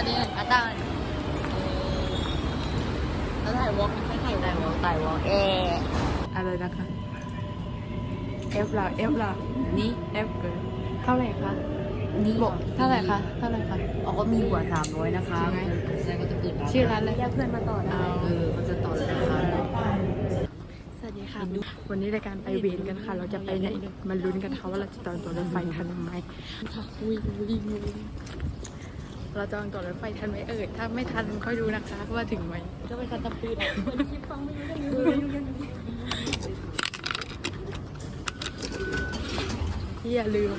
อนนี้กาตาร์แล้วถ่ายวอล์กไม่ถ่ายวอล์กถ่ายวอล์กถ่ายวอล์กเออะไรนะคะเอฟล่ะเอฟล่ะนี่เอฟเกินเท่าไหร่คะนี่บอกเท่าไหร่คะเท่าไหร่คะอ๋อก็มีหัวสามร้อยนะคะใช่ไหมใช่ก็จะเกิดชื่อร้านอะไรเรียกเพื่อนมาต่อได้เออเขาจะต่อเลยนะคะสวัสดีค่ะ วันนี้รายการไปเวรกันค่ะ เราจะไปไหนมาลุ้นกันค่ะว่าเราจะจองตั๋วรถไฟทันไหมวิ่งวิ่งวิ่ง เราจองตั๋วรถไฟทันไหมเอ่ยถ้าไม่ทันค่อยดูนะคะว่าถึงไหมก็เป็นการตะปืนอะคนคิดฟังไม่รู้เรื่องอย่าลืม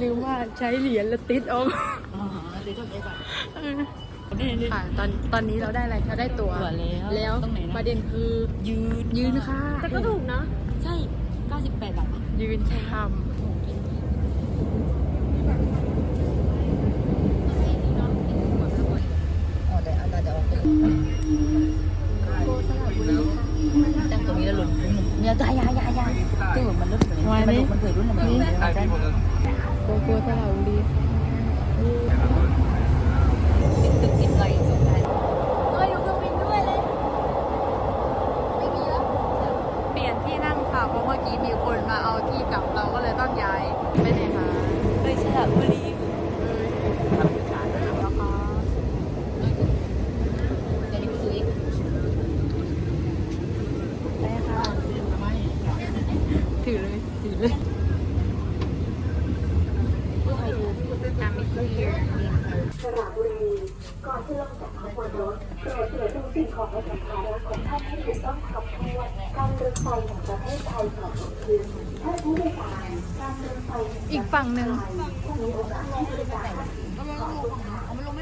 ลืมว่าใช้เหรียญแล้วติดออกอ๋อเดี๋ยวจะไปก่อนค่ะตอนตอนนี้เราได้อะไรคะได้ตั๋วตั๋วแล้วแล้วตรงไหนนะประเด็นคือยืนยืนค่ะแต่ก็ถูกนะ ใช่ 98 บาทยืนทอ๋ ล่นเนี่ยยายายายาตึกมันรุ่นเหมือนมันดุมันเผยรุ่นเหมือนกันโกโก้ตลาดีบุรี ตึกติดไกลสองพันเฮ้ยดูเครื่องบินด้วยเลย ไม่มีแล้ว เปลี่ยนที่นั่งค่ะเพราะเมื่อกี้มีคนมาเอาที่กลับเราก็เลยต้องย้ายไปไหนคะ เฮ้ยสระบุรี แล้วก็ เดี๋ยวนี้กูซื้อเอง ไปค่ะถือเลยถือเลย เพื่อใครดู ตามไปที่ สระบุรีก่อนที่ลงจากขบวนรถโปรดตรวจดูสิ่งของและสัมภาระของท่านให้ถูกต้องครบถ้วนการรถไฟแห่งประเทศไทยขอขอบคุณท่านผู้โดยสารการรถไฟแห่ง อีกฝั่งหนึ่ง ผู้มีโอกาสให้บริการ เอามันลงเอามันลง ไม่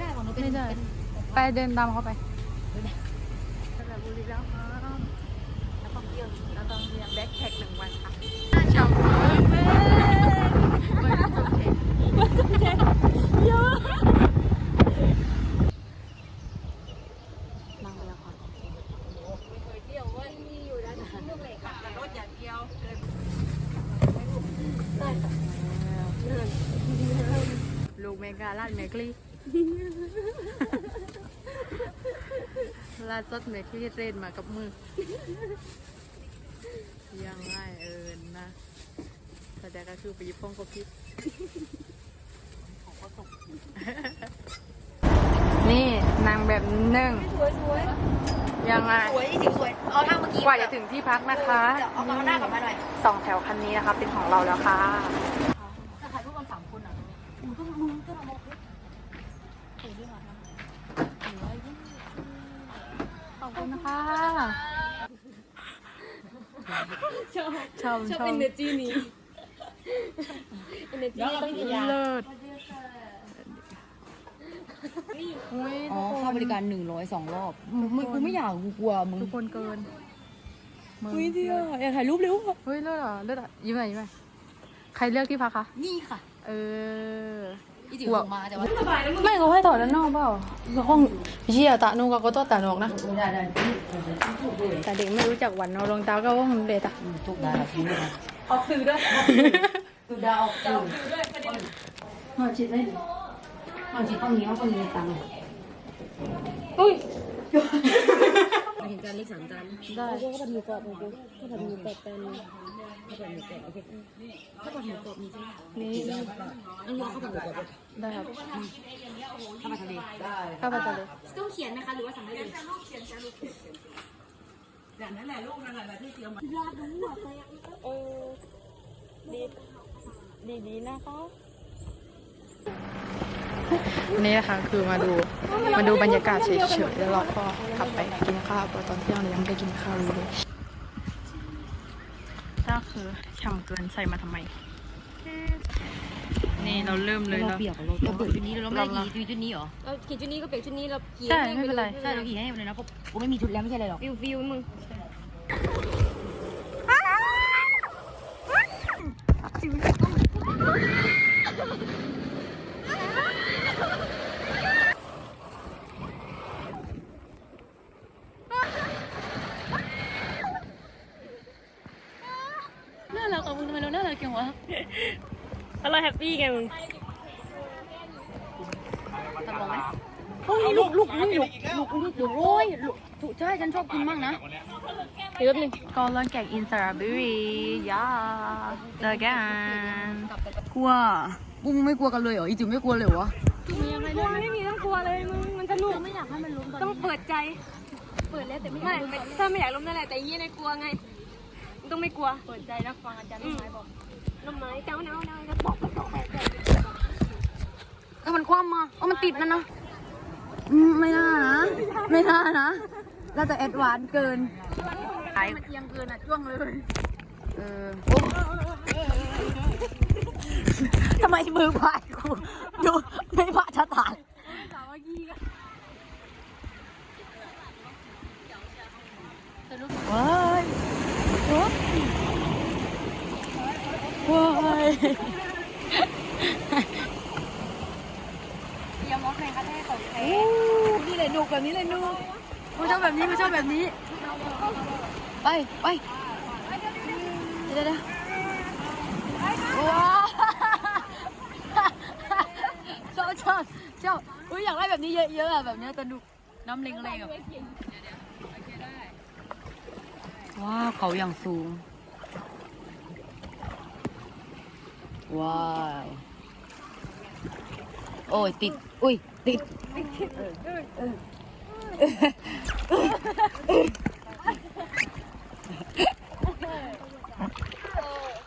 ได้ของหนูเป็นไม่ได้ไปเดินตามเขาไปสระบุรีแล้วค่ะนักท่องเที่ยวเราต้องเรียนแบ็คแพ็คหนึ่งวันค่ะชาวบ้านไม่ได้จบเทคเยอะ นั่งไปแล้วค่ะ เที่ยวว่ามีอยู่แล้วนะเรื่องเหล็กอะรถอย่างเดียว ลูกเม กาลาดเมกลีลาดซดเมกลีเรนมากับมือยังไงเอินนะแต่แต่ก็คือไปหยิบพงกบพิษนี่นางแบบหนึ่งสวยสวยยังไงสวยจริงสวยเอาทางเมื่อกี้กว่าจะถึงที่พักนะคะเอาเอาหน้ากลับมาหน่อยสองแถวคันนี้นะคะเป็นของเราแล้วค่ะ ถ้าถ่ายรูปกันสามคนอะมึงต้องมึงต้องเอามาคุยคุยด้วยมา ขอบคุณนะคะ ช อบชอบชอบชอบเอเนจีนี้เอเนจีต้องกินยาเลิศอุ้ยอ๋อค่าบริการหนึ่งร้อยสองรอบมึงกูไม่อยากกูกลัวมึงทุกคนเกินมึงเฮ้ยเดียวอยากถ่ายรูปเร็วเฮ้ยเลิศอะเลิศอะยิ้มหน่อยยิ้มหน่อยใครเลือกที่พักคะนี่ค่ะ เออ อีจิ๋วส่งมาแต่ว่าไม่เขาให้ต่อด้านนอกเปล่าห้องเชี่ยตานูกับก็ต้องตานอกนะได้ได้แต่เด็กไม่รู้จักวันนอนรองเท้าก็ว่างเด็ดอะทุกได้ครับนี่นะเอาซื้อด้วยทุกได้เอาคืนซื้อด้วยไม่ได้นอนชิดได้ดินอนชิดต้องนี้เขาต้องมีตังค์อุ้ยมาถึงการเลขสามจานได้ก็ผัดหมูกรอบของกูก็ผัดหมูกรอบเป็น ข้าวผัดหมูกรอบโอเคข้าวผัดหมูกรอบมีใช่ไหมนี่อันนี้ข้าวผัดหมูกรอบได้ครับข้าวผัดทะเลได้ข้าวผัดทะเลต้องเขียนนะคะหรือว่าสั่งได้เลยดีดีนะคะนี่นะคะคือมาดูมาดูบรรยากาศเฉยๆแล้วเราก็กลับไปกินข้าวเพราะตอนเที่ยงเรายังไม่ได้กินข้าวเลยก็ คือช่ำเกินใส่มาทำไม นี่เราเริ่มเลยเราแล้วเปียกเราเราเปิดชุดนี้เราไม่ได้ขี่ชุดนี้เหรอเราขี่ชุดนี้ก็เปลี่ยนชุดนี้เราขี่ใช่ไม่เป็นไรใช่เราขี่ให้เลยนะเพราะกูไม่มีชุดแล้วไม่ใช่อะไรหรอกฟิวฟิวมึงน่ารักอะมึงทำไมเราน่ารักจังวะ เราแฮ ปปี้ไงมึงตลกไหมโอ้ยลูกลูกนี่ลูกลูกนี่ลูกโอ้ยลูกถูกใช่ฉันชอบกินมากนะเดี๋ยวแป๊บนึงก็ลอนแกงอินสระบุรียาเจอกันกลัวปุ้งไม่กลัวกันเลยเหรออีจิ๋วไม่กลัวเลยเหรอวะกลัวไม่มีต้องกลัวเลยมึงมันสนุกไม่อยากให้มันล้มตอนต้องนี้เปิดใจ เปิดแล้วแต่ไม่ไม่ไม่ถ้าไม่อยากล้มนั่นแหละแต่ยี่ในกลัวไงมึงต้องไม่กลัว เปิดใจนะฟังอาจารย์ไม้บอกน้ำไม้เจ้าเนาเนาจะบอกบอกไปถ้า มันคว่ำมาเออมันติดนั่นนะอืมไม่น่านะ ไม่น่านะน่าจะแอดวานซ์เกินไอ้มันเอียงเกินอะจ้วงเลย เออโอ้ทำไมมือพายกูดูไม่พาชะตานว้ายว้ายเอียงมอสในประเทศของแท้ นี่เลยนุกแบบนี้เลยนุกกูชอบแบบนี้กูชอบแบบนี้ ไปไปเดี๋ยวเดี๋ยวว้าชอบชอบชอบอุ้ยอยากได้แบบนี้เยอะๆอะแบบนี้ยสนุกน้ำเล็งๆอะว้าวเขาอย่างสูง ว้าว โอ้ยติด อุ้ย ติด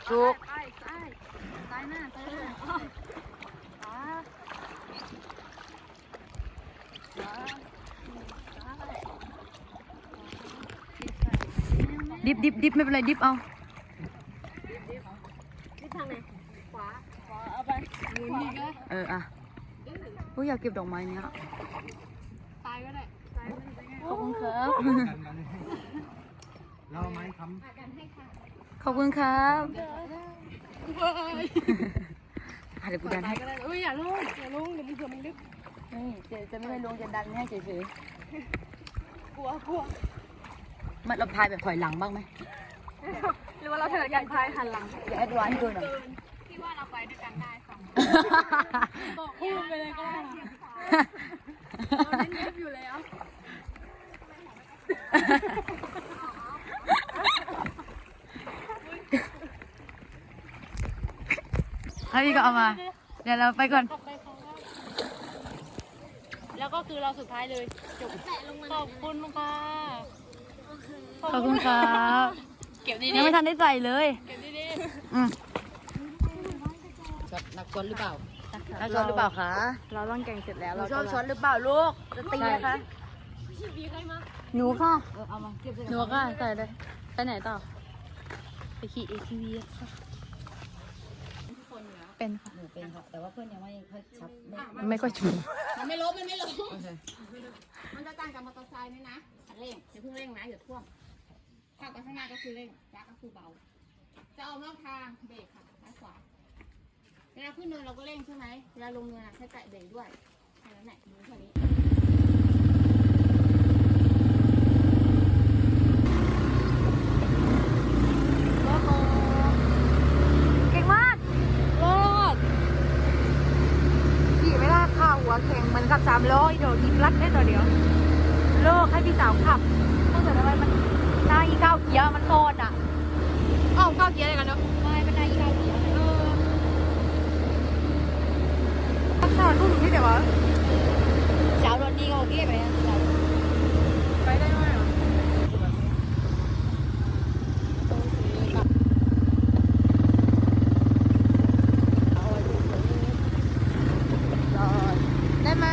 จุกซ้ายซ้ายซ้ายหน้าซ้ายหน้าขวาขวาดิบดิบดิบไม่เป็นไรดิบเอาทิศทางไหนขวาขวาเอาไปหมุนอีกนะเอออะ อุ้ยอยากเก็บดอกไม้เนี้ยซ้ายก็ได้ซ้ายก็ได้ขอบคุณครับ เราไม้ค้ขอบคุณครับอะเดี๋ยวกูดันให้ก็ได้เอ้ยอย่าลงอย่าลงเดี๋ยวมันเผื่อมันลึกนี่เจะจะไม่ได้ลงจะดันให้เฉยกลัวกลัวๆมันเราพายแบบถอยหลังบ้างไหมหรือว่าเราเถิดกันพายหันหลังอย่าแอดวานซ์เกินหน่อย บอกพูดไปเลยก็ได้เราเล่นเย็บอยู่แล้วเอาอีกก็เอามา เดี๋ยวเราไปก่อนแล้วก็คือเราสุดท้ายเลยจบขอบคุณค่ะขอบคุณครับ เก็บดียังไม่ทันได้ใส่เลยๆเก็บดีอืม นักช้อนหรือเปล่าน่าช้อนหรือเปล่าคะเราล่องแกงเสร็จแล้วหนูเราชอบช้อนหรือเปล่าลูกจะตีนะคะหนูค่ะเออเอามาเก็บใส่หนูค่ะใส่เลยไปไหนต่อไปขี่ ATV ค่ะ เป็นค่ะหนูเป็นค่ะ แต่ว่าเพื่อนยังไม่ค่อยชับไม่ไม่ค่อยถูกมันไม่ล้มมันไม่ล้มโอเคมันจะต่างกับมอเตอร์ไซค์นี่นะคันเร่งอย่าเพิ่งเร่งนะอย่าท่วมถ้าไปข้างหน้าก็คือเร่งยักก็คือเบา จะออกนอกทางเบรกค่ะซ้ายขวา เวลาขึ้นเนินเราก็เร่งใช่ไหมเวลาลงเนินอะให้แตะเบรกด้วยแค่นั้นแหละดูแค่นี้เก่งมากรอดขี่ไม่ได้ค่ะหัวแข็งเหมือนกับสามล้ออีโดดยิบลัดได้ตัวเดียวเลิกให้พี่สาวขับตั้งแต่ทำไมมันหน้าอีก้าวเกียร์มันโตนอะอ้าวก้าวเกียร์อะไรกันเนาะ ไม่เป็นหน้าอีก้าวเกียร์เออรักษาลูกหนูที่เดี๋ยววะ สาวรถดีก็โอเคไปนะสาว ไปได้ไหมอะได้ไหม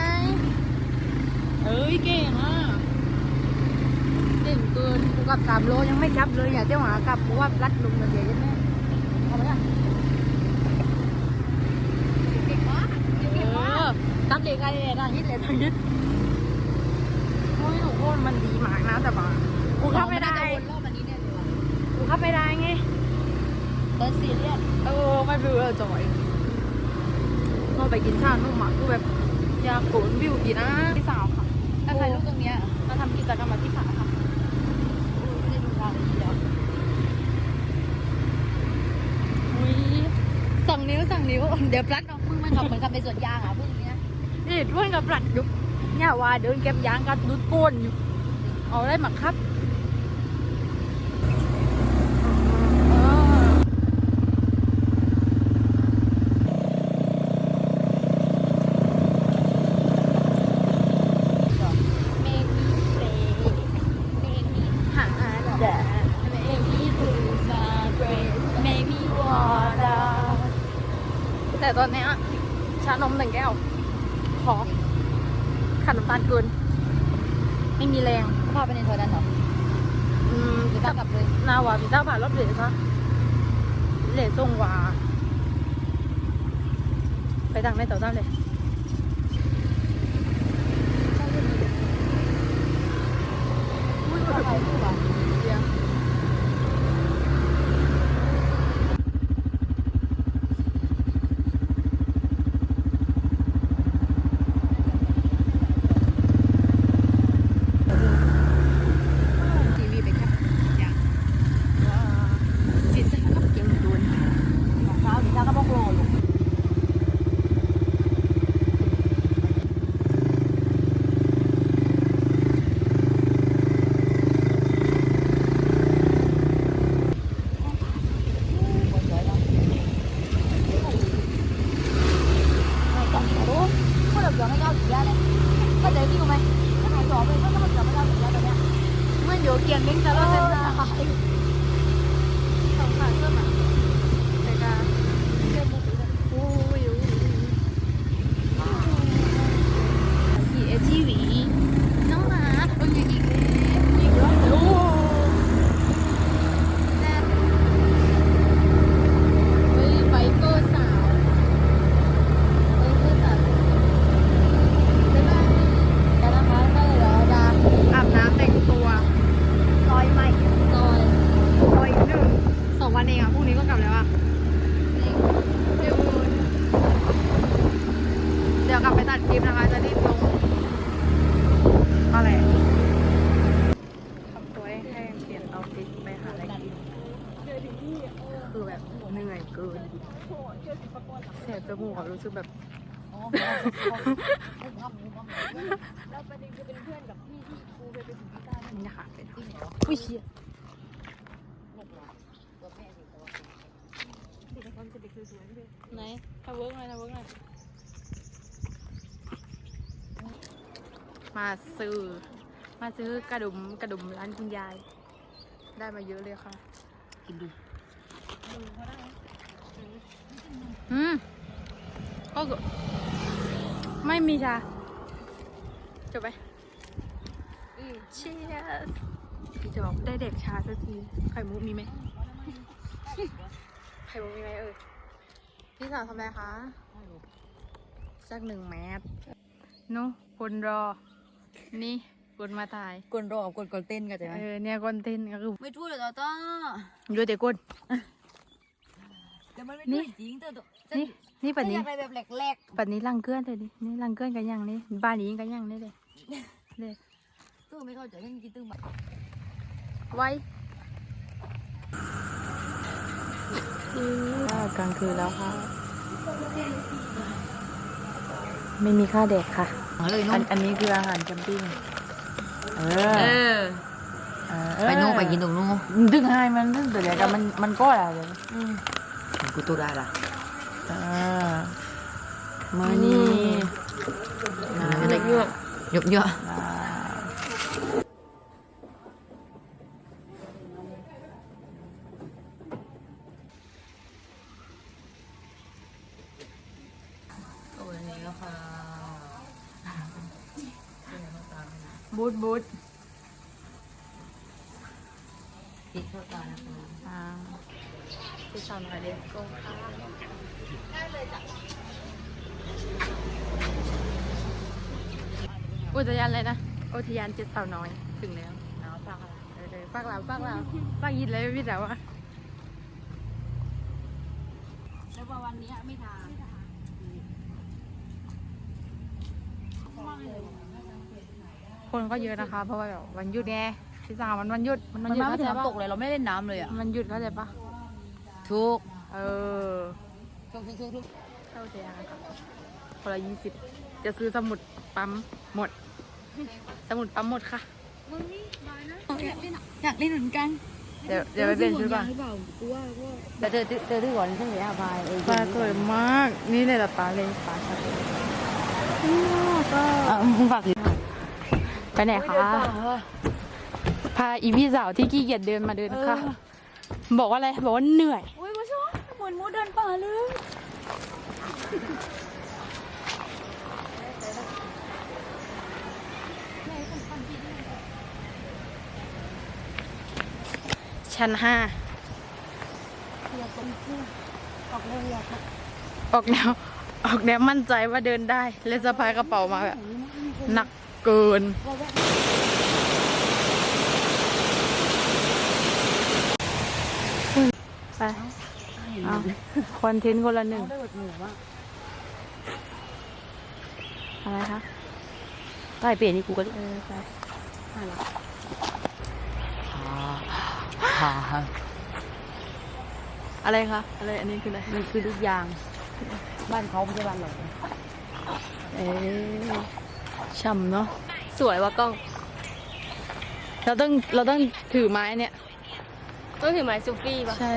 เอ้ยเก่งอะ เก่งเกินกูกลับสามโลยังไม่จับเลยอย่าเจ้าหากลับกูว่ารัดลุงกันเดียวยังไงเอาไหมอะเก่งมากเก่งมากตับเด็กอะไรเนี่ยนะฮิตเลยทางฮิต อุ้ยหนูโคตรมันดีมากนะแต่ว่ากูเข้าไม่ได้รอบอันนี้เนี่ยดีกว่ากูเข้าไม่ได้ไงเดินซีเรียสเออไม่รู้เออจอยเราไปกินชานุ่มอะคือแบบอยากโขนวิวดีนะพี่สาวค่ะถ้าใครรู้ตรงเนี้ยมาทำกิจกรรมกับพี่สาวค่ะไม่ได้ดูรายละเอียดอุ้ยสองนิ้วสองนิ้วเดี๋ยวปลัดเอามึงมันขับเหมือนขับไปสวนยางอะพูดอย่างเงี้ยนี่ด้วยกับปลัดยุบ เนี่ยว่าเดินเก็บยางกันดุดโกนอยู่ เอาได้หมักครับเออ เมมีเฟเมมี หาแดด เมมีบูซาเบรดเมมีวอเตอร์ แต่ตอนเนี้ยชานมหนึ่งแก้ว ขอขันน้ำตาลเกิน ไม่มีแรง พาไปในซอยนั้นเหรอ อืม หรือตามกลับเลย นาวาพิซซ่าผ่านรถเหลซะเหลส่งว่า ไปทางไหนต่อได้เลย ทีวีไปแค่อย่าง จิตสากับเกมดูน เช้าดีเช้าก็บอกโลลูก พูดแบบเดี๋ยวไม่เจ้าถึงยาเลยเข้าใจพี่กูไหมถ้าหายสอบเลยก็ต้องเดี๋ยวไม่เจ้าถึงยาตอนเนี้ย เมื่อเดี๋ยวเกียนนิ่งจะเล่าเป็นหน้าสองขาเสื้อหมาแต่กาโอ้ยขี่เอทีวีน้องหมาเป็นอย่างอีกเลยอีกแล้วโอ้แซ่บเฮ้ยไบเกอร์สาวไบเกอร์สาวบ๊ายบายกันนะคะก็เลยเดี๋ยวจะอาบน้ำแต่งตัว ร้อยใหม่ ซอยซอยหนึ่งสองวันเองอะพรุ่งนี้ก็กลับแล้วอะเดี๋ยวเดี๋ยวกลับไปตัดคลิปนะคะ จะรีบลงอะไรทำตัวให้แห้งเปลี่ยนเอาฟิตไปหาอะไรกินคือแบบเหนื่อยเกินแสบจ มูกอะรู้สึกแบบอ๋องับงูงับหมูแล้วประเด็นคือเป็นเพื่อนกับพี่ที่ครูเคยไปถึงที่ใต้นี่นะคะเป็นที่เหนียวอุ้ยเชี่ยตัวแม่สิตัวไหนทำเวิร์กหน่อยทำเวิร์กหน่อยมาซื้อ มาซื้อกระดุมกระดุมร้านคุณยาย ได้มาเยอะเลยค่ะ กินดูอืม ก็คือไม่มีชาจบไปเชียร์พี่จอบได้เด็กชาสักทีไข่มุกมีไหมไข่มุกมีไหมเอ่ยพี่สาวทำอะไรคะสักหนึ่งแมสนู้คนรอ นี่คนมาถ่ายกวนรอบกวนกวนเต้นกันใช่ไหมเออเนี่ยคนเต้นก็คือไม่พูดเลยต่อต่ออยู่แต่คนแต่มันไม่นี่พูดจริงเธอตัวนี่ นี่ปัปันนนี้นี้อะไรแบบแหลกปันนี้ลังเกื้อนเลยดินี่ลังเกื้อนกันยังนี่บ้านนี้กันยังนี่เลยเลยๆตู้ไม่เข้าใจเรื่องกินตึ้งแบบไว้กลางคืนแล้วค่ะ ไม่มีค่าเด็กค่ะเลยอันุ่นมอันนี้คืออาหารแคมปิ้งเออเออเออไปนู่นไปกินตรงนู้นดึงให้มันดึงแต่เดี๋ยวกันมันมันก็อะไรเลยกูตัวได้ละ อ่ามานี่น้ำจะเยอะเยอะเยอะ อ่า ติดเข้าตานะคะอ่าที่สอนค่ะเดสโก้ค่ะอุทยานอะไรนะ อุทยานเจ็ดสาวน้อยถึงแล้วน้ำปลาอะไรเออเออฝากเราฝากเราฝากยินเลยพี่แต่ว่าแล้ววันนี้ไม่ทานคนก็เยอะนะคะ เพราะว่าแบบวันหยุดไง พี่สาวมันวันหยุดมันมัวันนหยุดมาไม่เข้าถึใจงปะน้ำตกเลยเราไม่เล่นน้ำเลยอะมันหยุดเข้าใจปะทุกเออทุกทุกทุกเข้าใจนะคะคนละยี่สิบจะซื้อสมุดปั๊มหมด สมุดปั๊มหมดค่ะ อยากเล่นเหมือนกันเดี๋ยวเดี๋ยวไปเปลี่ยนชุดก่อนหรือเปล่ากูว่าว่าแต่เธอเธอที่ก่อนฉันเหลือพายเออปลาสวยมาก นี่เลยละปลาเลยปลาชัดก็มึงฝากถือไปไหนคะ พาอีพี่สาวที่ขี้เกียจเดินมาเดินค่ะ บอกว่าอะไร บอกว่าเหนื่อยโอ้ยมาชอบเหมือนมูเดินป่าเลยชั้นห้าออกแนวออกแนวมั่นใจว่าเดินได้ เลยสะพายกระเป๋ามาแบบหนักเกิน ไป เอาคอนเทนต์คนละหนึ่งได้หมดหมู่ว่าอะไรคะได้เปลี่ยนนี่กูก็เออไปฮ่าอะไรคะ อะไร อันนี้คืออะไร มันคือทุกอย่าง บ้านเขาไม่ใช่บ้านเราเอ๊ะช่ำเนาะ สวยว่ากล้อง เราต้อง เราต้องถือไม้เนี่ย ต้องถือไม้ซูฟี่ป่ะใช่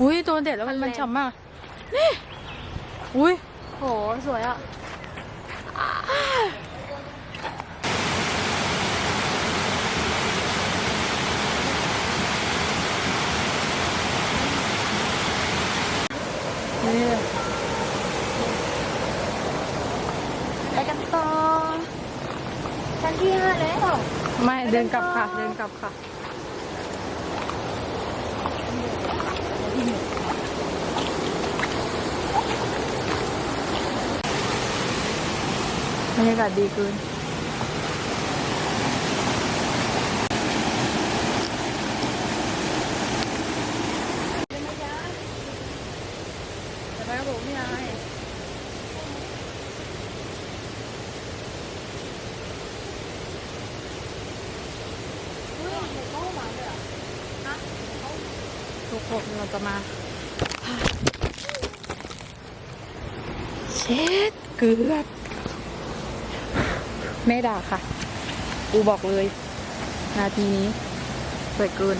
อุ้ยตัวเด็ดแล้วมันมันฉ่ำมาก นี่ อุ้ยโห สวยอะ นี่เลยไปกันต่อชั้นที่ห้าแล้ว ไม่ เดินกลับค่ะ เดินกลับค่ะ บรรยากาศดีเกินจะไปกับผมพี่ไอทุกคนเราจะมาเช็ดเกือบ ไม่ด่าค่ะกูบอกเลย นาทีนี้สวยเกิน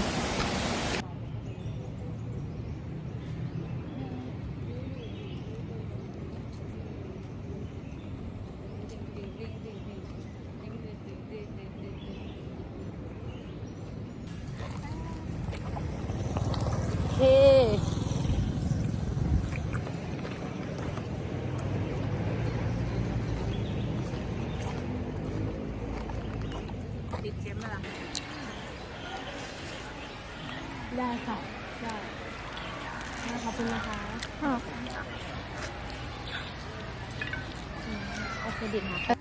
เฮ้ติดเจมไหมล่ะ ได้ค่ะ ได้ได้ขอบคุณนะคะโอเคดิค่ะ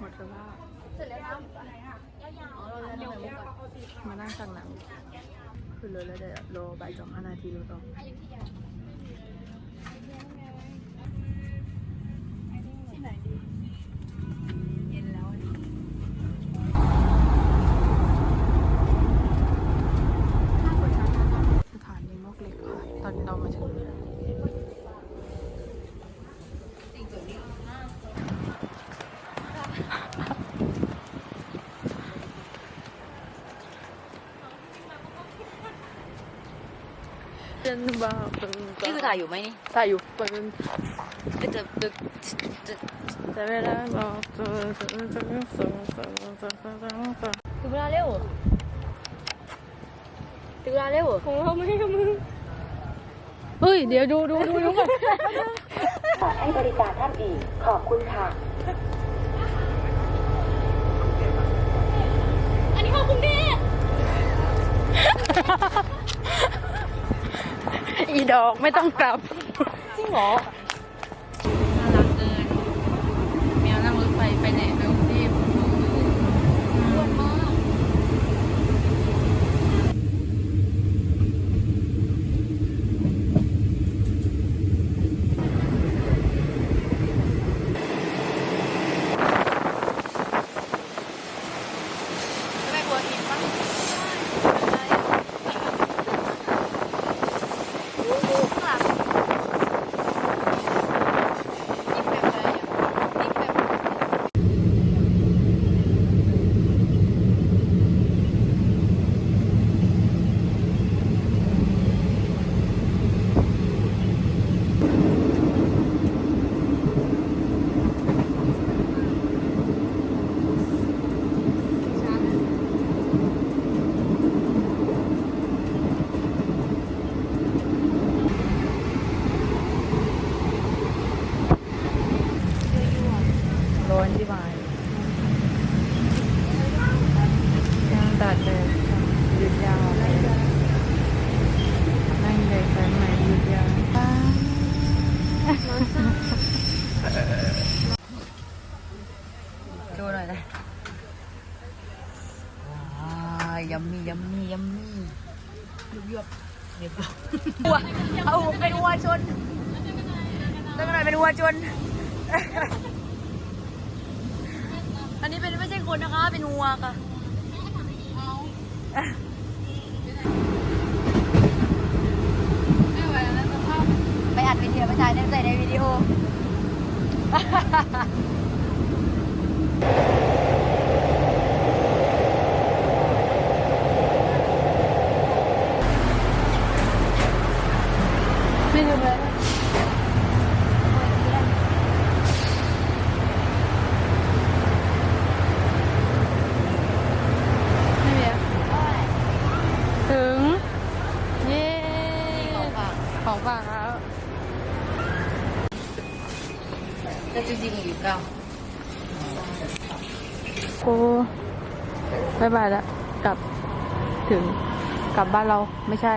หมดแล้ว เสร็จแล้วนะอะไรอะเดี๋ยว มานั่งสั่งหนังคือเลยแล้วเดี๋ยวรอ บ่ายสองห้านาทีรถออก บ้างนี่คือถ่ายอยู่ไหมนี่ถ่ายอยู่เปิงก็จะดึกจะจะไม่ได้บอกถึงเวลาเร็วถึงเวลาเร็วของเราไม่กับมึงเฮ้ย เดี๋ยวดูดูดูดูก่อนให้บริการท่านอีก ขอบคุณค่ะ อันนี้เข้ากรุงเทพ อีดอกไม่ต้องกลับ จริงเหรอ ดเลยหยุดยาวเลยนั่งเลยสายใหม่หยุดยาวป้าดูหน่อยเลยว้าวยัมมี่ยัมมี่ยัมมี่ยุบยุบเดี๋ยวัวเอาเป็นวัวชนตั้งหน่อยเป็นวัวชน อันนี้เป็นไม่ใช่คนนะคะ เป็นวัวค่ะ ไปอัดวิดีโอประชาชนใส่ในวิดีโอ ไม่ลืมเลยไม่มีอะถึง เย้ ของฝาก ของฝากแล้ว แต่จริงๆอยู่เก้า กูบายบายแล้ว กลับ ถึง กลับบ้านเราไม่ใช่